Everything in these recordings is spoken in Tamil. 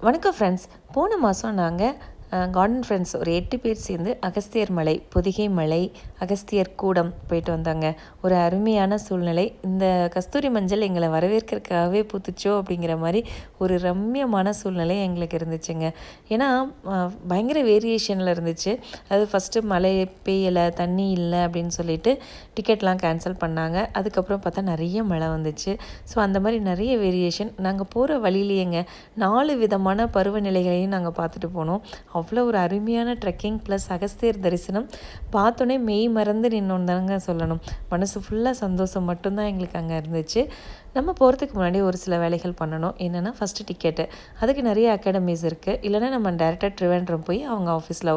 வணக்கம் ஃப்ரெண்ட்ஸ் போன மாதம் நாங்கள் கார்டன் ஃப்ரெண்ட்ஸ் ஒரு எட்டு பேர் சேர்ந்து அகஸ்தியர் மலை பொதிகை மலை அகஸ்தியர் கூடம் போயிட்டு வந்தாங்க. ஒரு அருமையான சூழ்நிலை. இந்த கஸ்தூரி மஞ்சள் எங்களை வரவேற்கிறதுக்காகவே பூத்துச்சோ அப்படிங்கிற மாதிரி ஒரு ரம்மியமான சூழ்நிலை எங்களுக்கு இருந்துச்சுங்க. ஏன்னா பயங்கர வேரியேஷனில் இருந்துச்சு. அது ஃபஸ்ட்டு மழை பெய்யலை தண்ணி இல்லை அப்படின்னு சொல்லிட்டு டிக்கெட்லாம் கேன்சல் பண்ணாங்க. அதுக்கப்புறம் பார்த்தா நிறைய மழை வந்துச்சு. ஸோ அந்த மாதிரி நிறைய வேரியேஷன் நாங்கள் போகிற வழியிலேயேங்க நாலு விதமான பருவநிலைகளையும் நாங்கள் பார்த்துட்டு போனோம். அவ்வளோ ஒரு அருமையான ட்ரெக்கிங் ப்ளஸ் அகஸ்தியர் தரிசனம். பார்த்தோன்னே மெய் மறந்து நின்னோன்னு தாங்க சொல்லணும். மனசு ஃபுல்லாக சந்தோஷம் மட்டும்தான் எங்களுக்கு அங்கே இருந்துச்சு. நம்ம போகிறதுக்கு முன்னாடி ஒரு சில வேலைகள் பண்ணணும். என்னென்னா ஃபஸ்ட்டு டிக்கெட்டு அதுக்கு நிறைய அகாடமிஸ் இருக்குது இல்லைன்னா நம்ம டேரெக்டாக ட்ரிவேண்ட்ரம் போய் அவங்க ஆஃபீஸில்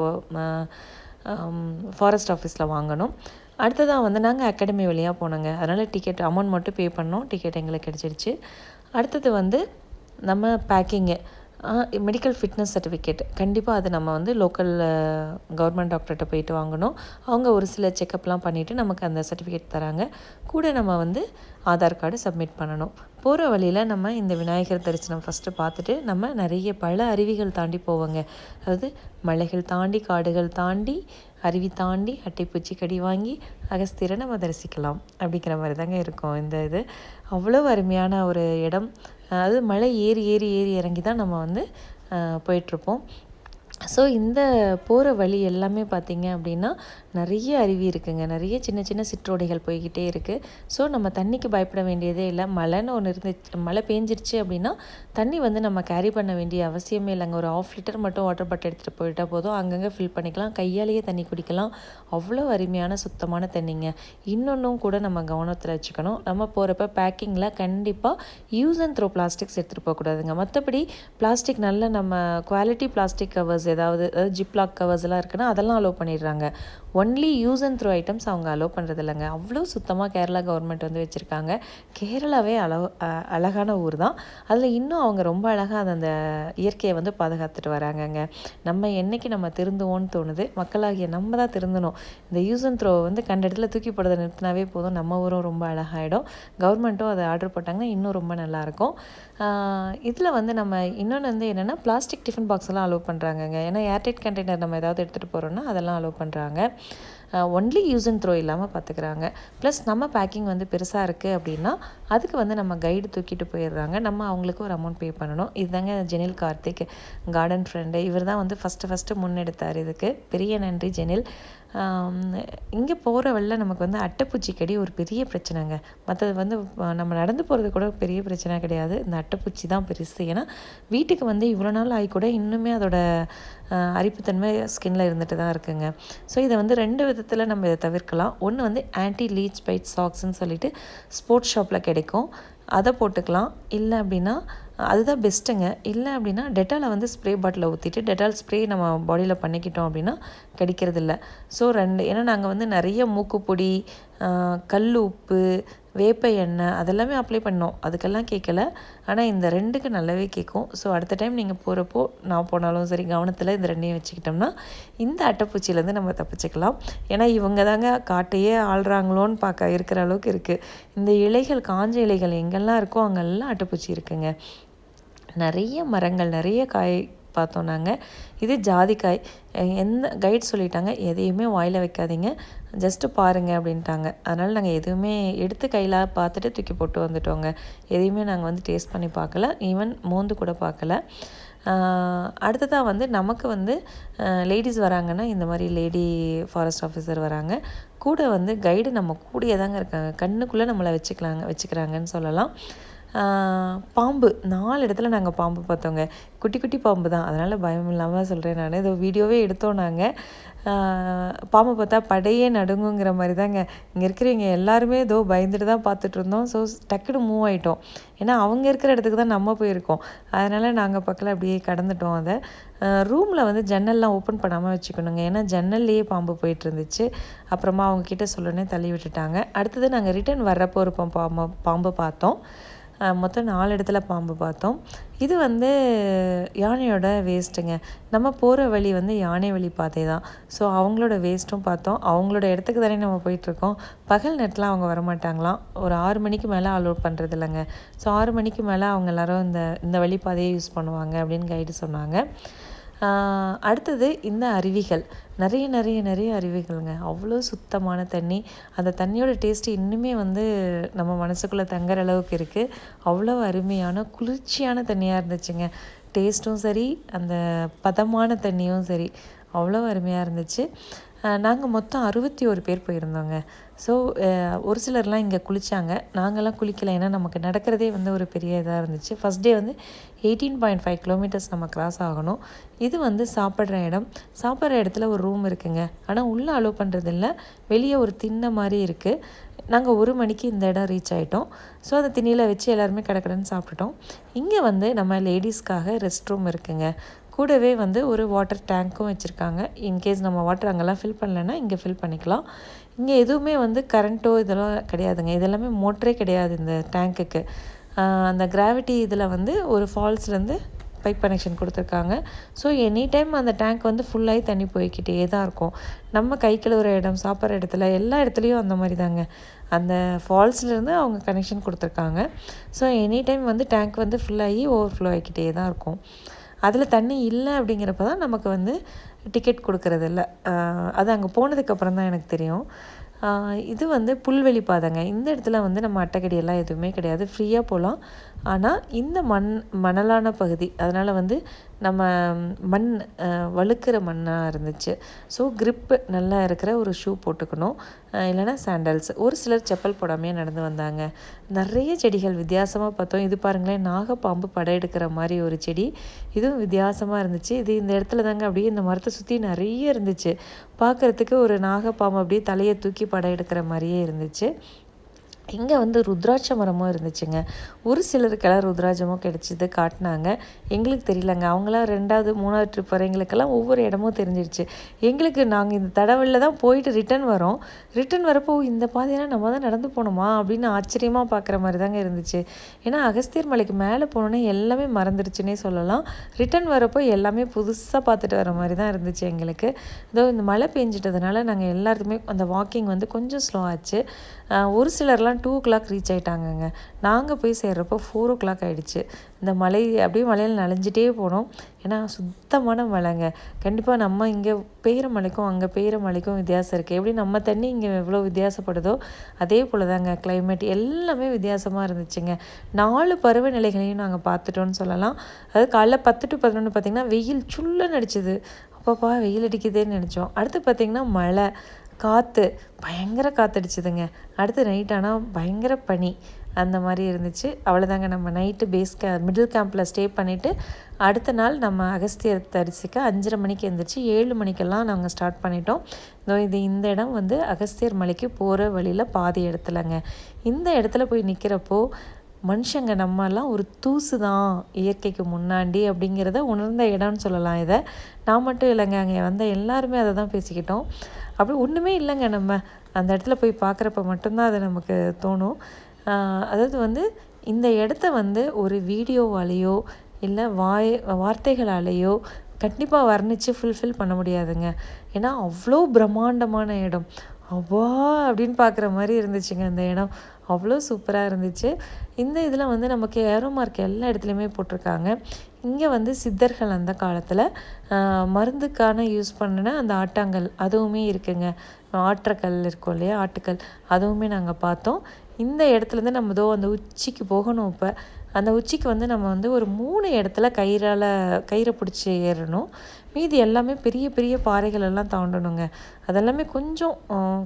ஃபாரஸ்ட் ஆஃபீஸில் வாங்கணும். அடுத்ததாக வந்து நாங்கள் அகாடமி வழியாக போனோங்க. அதனால் டிக்கெட் அமௌண்ட் மட்டும் பே பண்ணோம். டிக்கெட் எங்களுக்கு கிடச்சிருச்சு. அடுத்தது வந்து நம்ம பேக்கிங்கு மெடிக்கல் ஃபிட்னஸ் சர்டிஃபிகேட் கண்டிப்பாக அது நம்ம வந்து லோக்கல் கவர்மெண்ட் டாக்டர்கிட்ட போயிட்டு வாங்கணும். அவங்க ஒரு சில செக்கப்லாம் பண்ணிவிட்டு நமக்கு அந்த சர்டிஃபிகேட் தராங்க. கூட நம்ம வந்து ஆதார் கார்டு சப்மிட் பண்ணணும். போகிற வழியில் நம்ம இந்த விநாயகர் தரிசனம் ஃபஸ்ட்டு பார்த்துட்டு நம்ம நிறைய பல அருவிகள் தாண்டி போவோங்க. அதாவது மலைகள் தாண்டி காடுகள் தாண்டி அருவி தாண்டி அட்டைப்பூச்சி கடி வாங்கி அகஸ்தியரை நம்ம தரிசிக்கலாம் அப்படிங்கிற மாதிரி தாங்க இருக்கும் இந்த இது. அவ்வளோ அருமையான ஒரு இடம். அது மலை ஏறி ஏறி ஏறி இறங்கி தான் நம்ம வந்து போயிட்டுருப்போம். ஸோ இந்த போகிற வழி எல்லாமே பார்த்திங்க அப்படின்னா நிறைய அருவி இருக்குங்க. நிறைய சின்ன சின்ன சிற்றோடைகள் போய்கிட்டே இருக்குது ஸோ நம்ம தண்ணிக்கு பயப்பட வேண்டியதே இல்லை. மழைன்னு ஒன்று இருந்து மழை பேஞ்சிருச்சு அப்படின்னா தண்ணி வந்து நம்ம கேரி பண்ண வேண்டிய அவசியமே இல்லைங்க. ஒரு ஆஃப் லிட்டர் மட்டும் வாட்டர் பாட்டில் எடுத்துகிட்டு போயிட்டால் போதும். அங்கங்கே ஃபில் பண்ணிக்கலாம். கையாலேயே தண்ணி குடிக்கலாம். அவ்வளோ அருமையான சுத்தமான தண்ணிங்க. இன்னொன்றும் கூட நம்ம கவனத்தில் வச்சுக்கணும். நம்ம போகிறப்ப பேக்கிங்கில் கண்டிப்பாக யூஸ் அண்ட் த்ரோ பிளாஸ்டிக்ஸ் எடுத்துகிட்டு போகக்கூடாதுங்க. மற்றபடி பிளாஸ்டிக் நல்ல நம்ம குவாலிட்டி பிளாஸ்டிக் கவர்ஸ் ஏதாவது அதாவது ஜிப்லாக் கவர்ஸ்லாம் எல்லாம் இருக்குன்னா அதெல்லாம் அலோவ் பண்ணிடுறாங்க. Only use and throw items அவங்க அலோவ் பண்ணுறது இல்லைங்க அவ்வளோ சுத்தமாக கேரளா கவர்மெண்ட் வந்து வச்சுருக்காங்க. கேரளாவே அளவு அழகான ஊர் தான். அதில் இன்னும் அவங்க ரொம்ப அழகாக அந்த அந்த இயற்கையை வந்து பாதுகாத்துட்டு வராங்கங்க. நம்ம என்னைக்கு நம்ம திருந்துவோன்னு தோணுது மக்களாகிய நம்ம தான் திருந்தணும். இந்த யூஸ் அண்ட் த்ரோ வந்து கண்ட இடத்துல தூக்கி போடுறதை நிறுத்தினாவே போதும். நம்ம ஊரும் ரொம்ப அழகாயிடும். கவர்மெண்ட்டும் அதை ஆர்டர் போட்டாங்கன்னா இன்னும் ரொம்ப நல்லாயிருக்கும் இதில் வந்து நம்ம இன்னொன்று வந்து என்னென்னா பிளாஸ்டிக் டிஃபன் பாக்ஸ் எல்லாம் அலோவ் பண்ணுறாங்கங்க ஏன்னா ஏர்டைட் கண்டெய்னர் நம்ம ஏதாவது எடுத்துகிட்டு போகிறோன்னா அதெல்லாம் அலோவ் பண்ணுறாங்க ஒன்லி யூஸ் அண்ட் த்ரோ இல்லாமல் பார்த்துக்கிறாங்க ப்ளஸ் நம்ம பேக்கிங் வந்து பெருசாக இருக்குது அப்படின்னா அதுக்கு வந்து நம்ம கைடு தூக்கிட்டு போயிடுறாங்க. நம்ம அவங்களுக்கு ஒரு அமௌண்ட் பே பண்ணணும். இதுதாங்க ஜெனில் கார்த்திக் கார்டன் ஃப்ரெண்டு இவர் தான் வந்து ஃபஸ்ட்டு ஃபஸ்ட்டு முன்னெடுத்தார் இதுக்கு. பெரிய நன்றி ஜெனில். இங்கே போகிற வழியில் நமக்கு வந்து அட்டைப்பூச்சி கடி ஒரு பெரிய பிரச்சனைங்க. மற்றது வந்து நம்ம நடந்து போகிறது கூட பெரிய பிரச்சனை கிடையாது. இந்த அட்டைப்பூச்சி தான் பெருசு. ஏன்னா வீட்டுக்கு வந்து இவ்வளோ நாள் ஆகி கூட இன்னுமே அதோட அரிப்புத்தன்மை ஸ்கின்னில் இருந்துட்டு தான் இருக்குங்க. ஸோ இதை வந்து ரெண்டு விதத்தில் நம்ம இதை தவிர்க்கலாம். ஒன்று வந்து ஆன்டி லீச் பைட் சாக்ஸ்ன்னு சொல்லிட்டு ஸ்போர்ட்ஸ் ஷாப்பில் கிடைக்கும். அதை போட்டுக்கலாம். இல்லை அப்படின்னா அதுதான் பெஸ்ட்டுங்க இல்லை அப்படின்னா டெட்டாலை வந்து ஸ்ப்ரே பாட்டிலில் ஊற்றிட்டு டெட்டால் ஸ்ப்ரே நம்ம பாடியில் பண்ணிக்கிட்டோம் அப்படின்னா கிடைக்கிறது இல்லை ஸோ ரெண்டு ஏன்னா நாங்கள் வந்து நிறைய மூக்குப்பொடி கல் உப்பு வேப்ப எண்ணெய் அதெல்லாமே அப்ளை பண்ணோம். அதுக்கெல்லாம் கேட்கல ஆனால் இந்த ரெண்டுக்கு நல்லாவே கேட்கும் ஸோ அடுத்த டைம் நீங்கள் போகிறப்போ நான் போனாலும் சரி கவனத்தில் இந்த ரெண்டையும் வச்சுக்கிட்டோம்னா இந்த அட்டைப்பூச்சியிலேருந்து நம்ம தப்பிச்சுக்கலாம். ஏன்னா இவங்க தாங்க காட்டையே ஆள்றாங்களோன்னு பார்க்க இருக்கிற அளவுக்கு இருக்குது இந்த இலைகள் காஞ்ச இலைகள் எங்கெல்லாம் இருக்கோ அங்கெல்லாம் அட்டைப்பூச்சி இருக்குங்க. நிறைய மரங்கள் நிறைய காய் பார்த்தோம் நாங்கள் இது ஜாதிக்காய். எந்த கைட் சொல்லிட்டாங்க எதையுமே வாயில் வைக்காதீங்க. ஜஸ்ட்டு பாருங்கள் அப்படின்ட்டாங்க. அதனால் நாங்கள் எதுவுமே எடுத்து கையில் பார்த்துட்டு தூக்கி போட்டு வந்துட்டோங்க. எதையுமே நாங்கள் வந்து டேஸ்ட் பண்ணி பார்க்கல. ஈவன் மோந்து கூட பார்க்கல. அடுத்ததாக வந்து நமக்கு வந்து லேடிஸ் வராங்கன்னா இந்த மாதிரி லேடி ஃபாரஸ்ட் ஆஃபீஸர் வராங்க. கூட வந்து கைடு நம்ம கூடயே தாங்க இருக்காங்க. கண்ணுக்குள்ளே நம்மளை வச்சுக்கலாங்க வச்சுக்கிறாங்கன்னு சொல்லலாம். பாம்பு. நாலு இடத்துல நாங்கள் பாம்பு பார்த்தோங்க. குட்டி குட்டி பாம்பு தான். அதனால் பயம் இல்லாமல் சொல்கிறேன் நான். இதை வீடியோவே எடுத்தோம் நாங்கள் பாம்பு பார்த்தா படையே நடுங்குங்கிற மாதிரி தாங்க. இங்கே இருக்கிறவங்க எல்லாருமே ஏதோ பயந்துட்டு தான் பார்த்துட்டு இருந்தோம். ஸோ டக்குன்னு மூவ் ஆகிட்டோம் ஏன்னா அவங்க இருக்கிற இடத்துக்கு தான் நம்ம போயிருக்கோம். அதனால் நாங்கள் பக்கத்தில் அப்படியே கடந்துட்டோம் அதை. ரூமில் வந்து ஜன்னல்லாம் ஓப்பன் பண்ணாமல் வச்சுக்கணுங்க. ஏன்னா ஜன்னல்லையே பாம்பு போயிட்டு இருந்துச்சு. அப்புறமா அவங்கக்கிட்ட சொல்லணுன்னே தள்ளி விட்டுட்டாங்க. அடுத்தது நாங்கள் ரிட்டர்ன் வர்றப்போ ஒரு பாம்பு பாம்பு பார்த்தோம். மொத்தம் நாலு இடத்துல பாம்பு பார்த்தோம். இது வந்து யானையோட வேஸ்ட்டுங்க நம்ம போகிற வழி வந்து யானை வழி பாதை தான். ஸோ அவங்களோட வேஸ்ட்டும் பார்த்தோம். அவங்களோட இடத்துக்கு தானே நம்ம போயிட்டுருக்கோம். பகல் நேரத்தில் அவங்க வரமாட்டாங்களாம். ஒரு ஆறு மணிக்கு மேலே அலோட் பண்ணுறது இல்லைங்க ஸோ ஆறு மணிக்கு மேலே அவங்க எல்லாரும் இந்த இந்த வழி பாதையை யூஸ் பண்ணுவாங்க அப்படின்னு கைடு சொன்னாங்க. அடுத்தது இந்த அருவிகள். நிறைய நிறைய நிறைய அருவிகள்ங்க. அவ்வளோ சுத்தமான தண்ணி. அந்த தண்ணியோட டேஸ்ட்டு இன்னுமே வந்து நம்ம மனசுக்குள்ளே தங்குற அளவுக்கு இருக்குது அவ்வளோ அருமையான குளிர்ச்சியான தண்ணியாக இருந்துச்சுங்க. டேஸ்ட்டும் சரி அந்த பதமான தண்ணியும் சரி. அவ்வளோ அருமையாக இருந்துச்சு. நாங்கள் மொத்தம் அறுபத்தி ஒரு பேர் போயிருந்தோங்க. ஸோ ஒரு சிலர்லாம் இங்கே குளித்தாங்க நாங்கள்லாம் குளிக்கல. ஏன்னா நமக்கு நடக்கிறதே வந்து ஒரு பெரிய இதாக இருந்துச்சு. ஃபஸ்ட் டே வந்து எயிட்டீன் பாயிண்ட் ஃபைவ் கிலோமீட்டர்ஸ் நம்ம கிராஸ் ஆகணும். இது வந்து சாப்பிட்ற இடம். சாப்பிட்ற இடத்துல ஒரு ரூம் இருக்குங்க. ஆனால் உள்ளே அலோவ் பண்ணுறது இல்லை வெளியே ஒரு திண்ணை மாதிரி இருக்குது நாங்கள் ஒரு மணிக்கு இந்த இடம் ரீச் ஆகிட்டோம் ஸோ அந்த திண்ணியில் வச்சு எல்லாருமே கடக்கடன்னு சாப்பிட்டுட்டோம். இங்கே வந்து நம்ம லேடிஸ்க்காக ரெஸ்ட் ரூம் இருக்குங்க. கூடவே வந்து ஒரு வாட்டர் டேங்க்கும் வச்சுருக்காங்க. இன்கேஸ் நம்ம வாட்டர் அங்கெல்லாம் ஃபில் பண்ணலைன்னா இங்கே ஃபில் பண்ணிக்கலாம். இங்கே எதுவுமே வந்து கரண்ட்டோ இதெல்லாம் கிடையாதுங்க. இதெல்லாமே மோட்டரே கிடையாது இந்த டேங்க்குக்கு அந்த கிராவிட்டி இதில் வந்து ஒரு ஃபால்ஸ்லேருந்து பைப் கனெக்ஷன் கொடுத்துருக்காங்க. ஸோ எனி டைம் அந்த டேங்க் வந்து ஃபுல்லாகி தண்ணி போய்கிட்டே தான் இருக்கும். நம்ம கை கழுவுற இடம் சாப்பிட்ற இடத்துல எல்லா இடத்துலையும் அந்த மாதிரி தாங்க அந்த ஃபால்ஸ்லேருந்து அவங்க கனெக்ஷன் கொடுத்துருக்காங்க. ஸோ எனி டைம் வந்து டேங்க் வந்து ஃபுல்லாகி ஓவர்ஃப்ளோ ஆகிக்கிட்டே தான் இருக்கும். அதில் தண்ணி இல்லை அப்படிங்கிறப்ப தான் நமக்கு வந்து டிக்கெட் கொடுக்கறது அது அங்கே போனதுக்கப்புறம் தான் எனக்கு தெரியும். இது வந்து புல்வெளி பாதைங்க. இந்த இடத்துல வந்து நம்ம அட்டைக்கடியெல்லாம் எதுவுமே கிடையாது. ஃப்ரீயாக போகலாம் ஆனால் இந்த மண் மணலான பகுதி அதனால் வந்து நம்ம மண் வழுக்கிற மண்ணாக இருந்துச்சு. ஸோ க்ரிப்பு நல்லா இருக்கிற ஒரு ஷூ போட்டுக்கணும். இல்லைன்னா சாண்டல்ஸ் ஒரு சிலர் செப்பல் போடாமையே நடந்து வந்தாங்க. நிறைய செடிகள் வித்தியாசமாக பார்த்தோம். இது பாருங்களேன் நாகப்பாம்பு படையெடுக்கிற மாதிரி ஒரு செடி. இதுவும் வித்தியாசமாக இருந்துச்சு. இது இந்த இடத்துல தாங்க அப்படியே இந்த மரத்தை சுற்றி நிறைய இருந்துச்சு. பார்க்குறதுக்கு ஒரு நாகப்பாம்பு அப்படியே தலையை தூக்கி படையெடுக்கிற மாதிரியே இருந்துச்சு. இங்கே வந்து ருத்ராட்ச மரமும் இருந்துச்சுங்க. ஒரு சிலருக்கெல்லாம் ருத்ராட்சமும் கிடச்சிது காட்டினாங்க. எங்களுக்கு தெரியலங்க. அவங்களாம் ரெண்டாவது மூணாவது ட்ரிப் வரவங்களுக்கெல்லாம் ஒவ்வொரு இடமும் தெரிஞ்சிருச்சு. எங்களுக்கு நாங்கள் இந்த தடவையில் தான் போயிட்டு ரிட்டர்ன் வரோம். ரிட்டன் வரப்போ இந்த பாதையெல்லாம் நம்ம தான் நடந்து போகணுமா? அப்படின்னு ஆச்சரியமாக பார்க்குற மாதிரி தாங்க இருந்துச்சு. ஏன்னா அகஸ்தியர் மலைக்கு மேலே போனோன்னே எல்லாமே மறந்துடுச்சுன்னே சொல்லலாம். ரிட்டர்ன் வரப்போ எல்லாமே புதுசாக பார்த்துட்டு வர மாதிரி தான் இருந்துச்சு எங்களுக்கு. இதோ இந்த மழை பெஞ்சிட்டதுனால நாங்கள் எல்லாருக்குமே அந்த வாக்கிங் வந்து கொஞ்சம் ஸ்லோ ஆச்சு. ஒரு சிலர்லாம் டூ ஓ கிளாக் ரீச் ஆயிட்டாங்கங்க. நாங்கள் போய் சேர்றப்போ ஃபோர் ஓ கிளாக் ஆகிடுச்சு இந்த மலை அப்படியே மலையில் நனைஞ்சிட்டே போனோம். ஏன்னா சுத்தமான மழைங்க. கண்டிப்பாக நம்ம இங்கே பெய்கிற மலைக்கும் அங்கே பெய்கிற மலைக்கும் வித்தியாசம் இருக்குது எப்படி நம்ம தண்ணி இங்கே எவ்வளோ வித்தியாசப்படுதோ அதே போல் தாங்க கிளைமேட் எல்லாமே வித்தியாசமாக இருந்துச்சுங்க. நாலு பருவநிலைகளையும் நாங்கள் பார்த்துட்டோன்னு சொல்லலாம். அது காலைல பத்து டு பதினொன்று பார்த்திங்கன்னா வெயில் சுள்ளுன்னு அடிச்சுது. அப்பப்பா வெயில் அடிக்குதுன்னு நினச்சோம். அடுத்து பார்த்திங்கன்னா மழை. காற்று பயங்கர காற்றடிச்சிதுங்க அடுத்து நைட் ஆனால் பயங்கர பனி. அந்த மாதிரி இருந்துச்சு. அவ்வளோதாங்க நம்ம நைட்டு பேஸ் கே மிடில் கேம்பில் ஸ்டே பண்ணிவிட்டு அடுத்த நாள் நம்ம அகஸ்தியர் தரிசிக்க அஞ்சரை மணிக்கு எழுந்திரிச்சு ஏழு மணிக்கெல்லாம் நாங்கள் ஸ்டார்ட் பண்ணிட்டோம். இதோ இது இந்த இடம் வந்து அகஸ்தியர் மலைக்கு போகிற வழியில் பாதி இடத்துலங்க. இந்த இடத்துல போய் நிற்கிறப்போ மனுஷங்க நம்மலாம் ஒரு தூசு தான் இயற்கைக்கு முன்னாடி அப்படிங்கிறத உணர்ந்த இடம்னு சொல்லலாம் இதை. நான் மட்டும் இல்லைங்க அங்கே வந்த எல்லாருமே அதை தான் பேசிக்கிட்டோம். அப்படி ஒன்றுமே இல்லைங்க நம்ம. அந்த இடத்துல போய் பார்க்குறப்ப மட்டும்தான் அது நமக்கு தோணும். அதாவது வந்து இந்த இடத்த வந்து ஒரு வீடியோவாலேயோ இல்லை வாய் வார்த்தைகளாலேயோ கண்டிப்பாக வர்ணித்து ஃபுல்ஃபில் பண்ண முடியாதுங்க. ஏன்னா அவ்வளோ பிரம்மாண்டமான இடம். அவ்வா அப்படின்னு பார்க்குற மாதிரி இருந்துச்சுங்க அந்த இடம். அவ்வளோ சூப்பராக இருந்துச்சு. இந்த இதில் வந்து நமக்கு ஏரோ மார்க் எல்லா இடத்துலையுமே போட்டிருக்காங்க. இங்கே வந்து சித்தர்கள் அந்த காலத்தில் மருந்துக்கான யூஸ் பண்ணின அந்த ஆட்டாங்கல் அதுவுமே இருக்குங்க. ஆற்றக்கல் இருக்கும் இல்லையா? ஆட்டுக்கல் அதுவுமே நாங்கள் பார்த்தோம். இந்த இடத்துலேருந்து நம்ம இதோ அந்த உச்சிக்கு போகணும் இப்போ. அந்த உச்சிக்கு வந்து நம்ம வந்து ஒரு மூணு இடத்துல கயிறால் கயிறை பிடிச்சி ஏறணும். மீதி எல்லாமே பெரிய பெரிய பாறைகள் எல்லாம் தாண்டணுங்க. அதெல்லாமே கொஞ்சம்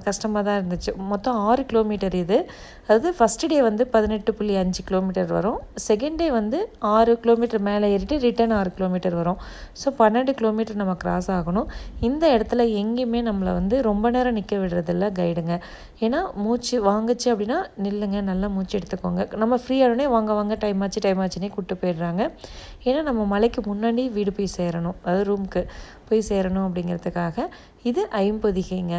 கஷ்டமாக தான் இருந்துச்சு. மொத்தம் ஆறு கிலோமீட்டர் இது. அதாவது ஃபஸ்ட்டு டே வந்து பதினெட்டு புள்ளி அஞ்சு கிலோமீட்டர் வரும். செகண்ட் டே வந்து ஆறு கிலோமீட்டர் மேலே ஏறிட்டு ரிட்டர்ன் ஆறு கிலோமீட்டர் வரும். ஸோ பன்னெண்டு கிலோமீட்டர் நம்ம கிராஸ் ஆகணும். இந்த இடத்துல எங்கேயுமே நம்மளை வந்து ரொம்ப நேரம் நிற்க விடுறதில்ல கைடுங்க ஏன்னா மூச்சு வாங்குச்சு அப்படின்னா நில்லுங்க நல்லா மூச்சு எடுத்துக்கோங்க. நம்ம ஃப்ரீயானே வாங்க வாங்க டைம் ஆச்சு டைம் ஆச்சுன்னே கூப்பிட்டு போயிடுறாங்க. ஏன்னா நம்ம மலைக்கு முன்னாடி வீடு போய் சேரணும். அதாவது ரூம்க்கு போய் சேரணும் அப்படிங்கிறதுக்காக இது ஐம்பொதிகைங்க.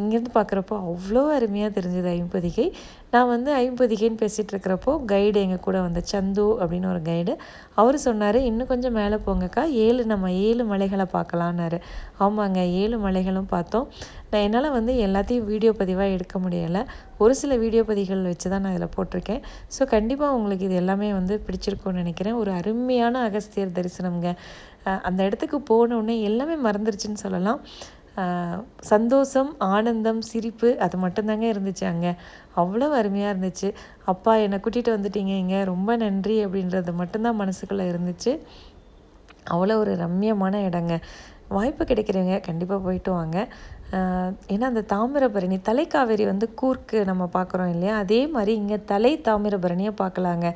இங்கேருந்து பார்க்குறப்போ அவ்வளோ அருமையாக தெரிஞ்சது ஐம்பொதிகை. நான் வந்து ஐம்பதிகைன்னு பேசிகிட்டு இருக்கிறப்போ கைடு எங்கள் கூட வந்து சந்து அப்படின்னு ஒரு கைடு அவர் சொன்னார் இன்னும் கொஞ்சம் மேலே போங்கக்கா ஏழு நம்ம ஏழு மலைகளை பார்க்கலான்னாரு ஆமாங்க ஏழு மலைகளும் பார்த்தோம். நான் என்னால் வந்து எல்லாத்தையும் வீடியோ பதிவாக எடுக்க முடியலை. ஒரு சில வீடியோ பதிவுகள் வச்சு தான் நான் இதில் போட்டிருக்கேன். ஸோ கண்டிப்பாக உங்களுக்கு இது எல்லாமே வந்து பிடிச்சிருக்கும்னு நினைக்கிறேன். ஒரு அருமையான அகஸ்தியர் தரிசனம்ங்க. அந்த இடத்துக்கு போனோடனே எல்லாமே மறந்துருச்சுன்னு சொல்லலாம். சந்தோஷம் ஆனந்தம் சிரிப்பு அது மட்டும்தாங்க இருந்துச்சு அங்கே. அவ்வளோ அருமையாக இருந்துச்சு. அப்பா என்னை கூட்டிகிட்டு வந்துட்டீங்க இங்கே. ரொம்ப நன்றி அப்படின்றது மட்டும்தான் மனசுக்குள்ளே இருந்துச்சு. அவ்வளோ ஒரு ரம்மியமான இடங்க. வாய்ப்பு கிடைக்கிறவங்க கண்டிப்பாக போயிட்டு வாங்க. ஏன்னா அந்த தாமிரபரணி தலைக்காவேரி வந்து கூர்க்கு நம்ம பார்க்குறோம் இல்லையா? அதே மாதிரி இங்கே தலை தாமிரபரணியை பார்க்கலாங்க.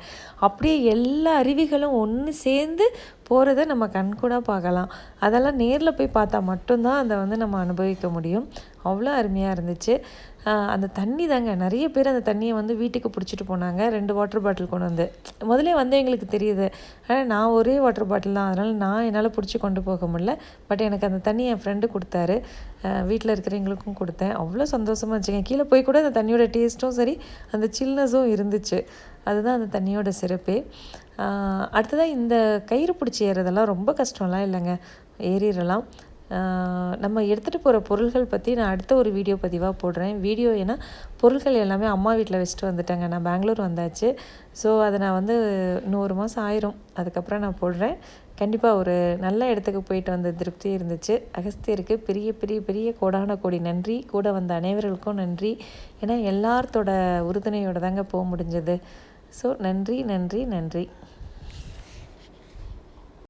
அப்படியே எல்லா அருவிகளும் ஒன்று சேர்ந்து போகிறத நம்ம கண்கூடாக பார்க்கலாம். அதெல்லாம் நேரில் போய் பார்த்தா மட்டும்தான் அதை வந்து நம்ம அனுபவிக்க முடியும். அவ்வளோ அருமையாக இருந்துச்சு. அந்த தண்ணி தாங்க நிறைய பேர் அந்த தண்ணியை வந்து வீட்டுக்கு பிடிச்சிட்டு போனாங்க ரெண்டு வாட்டர் பாட்டில் கொண்டு வந்து. முதலே வந்து எங்களுக்கு தெரியுது ஆனால் நான் ஒரே வாட்டர் பாட்டில் தான் அதனால் நான் என்னால் பிடிச்சி கொண்டு போக முடியல. பட் எனக்கு அந்த தண்ணி என் ஃப்ரெண்டு கொடுத்தாரு. வீட்டில் இருக்கிறவங்களுக்கும் கொடுத்தேன். அவ்வளோ சந்தோஷமாக இருந்துச்சுங்க. கீழே போய் கூட அந்த தண்ணியோட டேஸ்ட்டும் சரி அந்த சில்னஸும் இருந்துச்சு. அதுதான் அந்த தண்ணியோட சிறப்பே. அடுத்ததாக இந்த கயிறு பிடிச்சி ஏறுறதெல்லாம் ரொம்ப கஷ்டம்லாம் இல்லைங்க. ஏறிடலாம் நம்ம எடுத்துகிட்டு போகிற பொருள்கள் பற்றி நான் அடுத்த ஒரு வீடியோ பதிவாக போடுறேன். வீடியோ ஏன்னா பொருட்கள் எல்லாமே அம்மா வீட்டில் வச்சுட்டு வந்துட்டேங்க. நான் பெங்களூர் வந்தாச்சு. ஸோ அதை நான் வந்து நூறு மாதம் ஆயிரும். அதுக்கப்புறம் நான் போடுறேன். கண்டிப்பாக ஒரு நல்ல இடத்துக்கு போயிட்டு வந்த திருப்தி இருந்துச்சு. அகஸ்தியருக்கு பெரிய பெரிய பெரிய கோடான கோடி நன்றி. கூட வந்த அனைவர்களுக்கும் நன்றி. ஏன்னா எல்லார்த்தோட உறுதுணையோடு தாங்க போக முடிஞ்சது. ஸோ நன்றி நன்றி நன்றி.